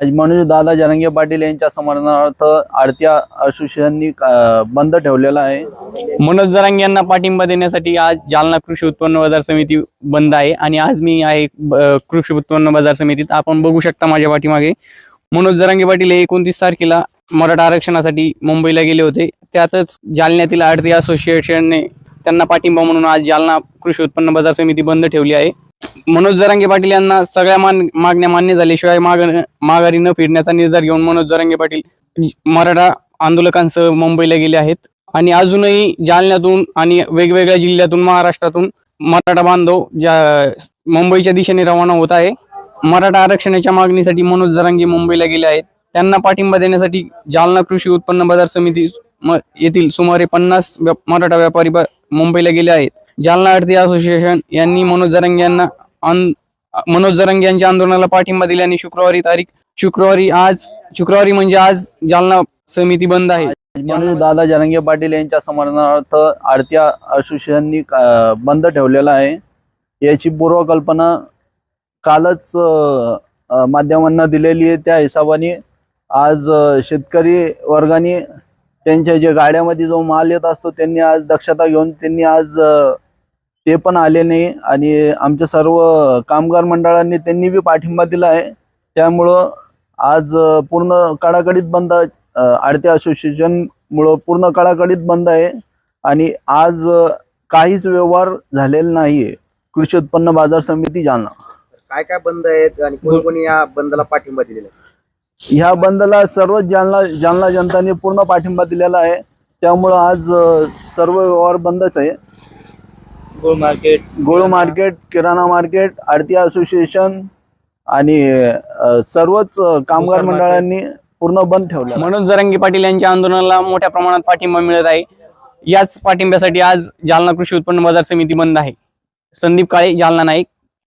आज मनोज दादा जरंगे पाटील यांच्या समर्थनार्थ आरती असोसिएशननी बंद ठेवलेला आहे. मनोज जरांगे यांना पाठिंबा देण्यासाठी आज जालना कृषी उत्पन्न बाजार समिती बंद आहे आणि आज मी आहे कृषी उत्पन्न बाजार समितीत. आपण बघू शकता माझ्या पाठीमागे मनोज जरांगे पाटील हे एकोणतीस तारखेला मराठा आरक्षणासाठी मुंबईला गेले होते. त्यातच जालन्यातील आरती असोसिएशनने त्यांना पाठिंबा म्हणून आज जालना कृषी उत्पन्न बाजार समिती बंद ठेवली आहे. मनोज जरांगे पाटील यांना सगळ्या मान मागण्या मान्य झाल्याशिवाय माग माघारी न फिरण्याचा निर्धार घेऊन मनोज जरांगे पाटील मराठा आंदोलकांसह मुंबईला गेले आहेत. आणि अजूनही जालन्यातून आणि वेगवेगळ्या जिल्ह्यातून महाराष्ट्रातून मराठा बांधव ज्या मुंबईच्या दिशेने रवाना होत आहे मराठा आरक्षणाच्या मागणीसाठी मनोज जरांगे मुंबईला गेले आहेत. त्यांना पाठिंबा देण्यासाठी जालना कृषी उत्पन्न बाजार समिती म- येथील सुमारे पन्नास व्या- मराठा व्यापारी ब- मुंबईला गेले आहेत. जालना आरती असोसिएशन यांनी मनोज जरांगे यांना मनोज जरंग यांच्या आंदोलनाला पाठिंबा दिल्याने शुक्रवारी तारीख शुक्रवारी आज शुक्रवारी म्हणजे आज जालना समिती बंद आहे. दादा जरंगे पाटील यांच्या समर्थनार्थ आरत्या असोसिएशननी बंद ठेवलेला आहे. याची पूर्वकल्पना कालच माध्यमांना दिलेली आहे. त्या हिशोबाने आज शेतकरी वर्गाने त्यांच्या जे गाड्यामध्ये जो माल येत असतो त्यांनी आज दक्षता घेऊन त्यांनी आज ते पण आले नाही आणि आमच्या सर्व कामगार मंडळांनी त्यांनी बी पाठिंबा दिला आहे. त्यामुळं आज पूर्ण कडाकडीत बंद अ, आरती असोसिएशन मुळे पूर्ण कडाकडीत बंद आहे. आणि आज काहीच व्यवहार झालेला नाहीये. कृषी उत्पन्न बाजार समिती जालना. काय काय बंद आहेत आणि कोणी कोणी या बंदला पाठिंबा दिलेला आहे? ह्या बंदला सर्वच जालना जालना जनताने पूर्ण पाठिंबा दिलेला आहे. त्यामुळं आज अ, सर्व व्यवहार बंदच आहे. गोळ मार्केट गोळ मार्केट किराणा मार्केट आरती असोसिएशन आणि अ, सर्वच अ, कामगार मंडळांनी पूर्ण बंद ठेवलं. मनोज जरांगे पाटील यांच्या आंदोलनाला मोठ्या प्रमाणात पाठिंबा मिळत आहे. याच पाठिंब्यासाठी आज जालना कृषी उत्पन्न बाजार समिती बंद आहे. संदीप काळे जालना नाईक.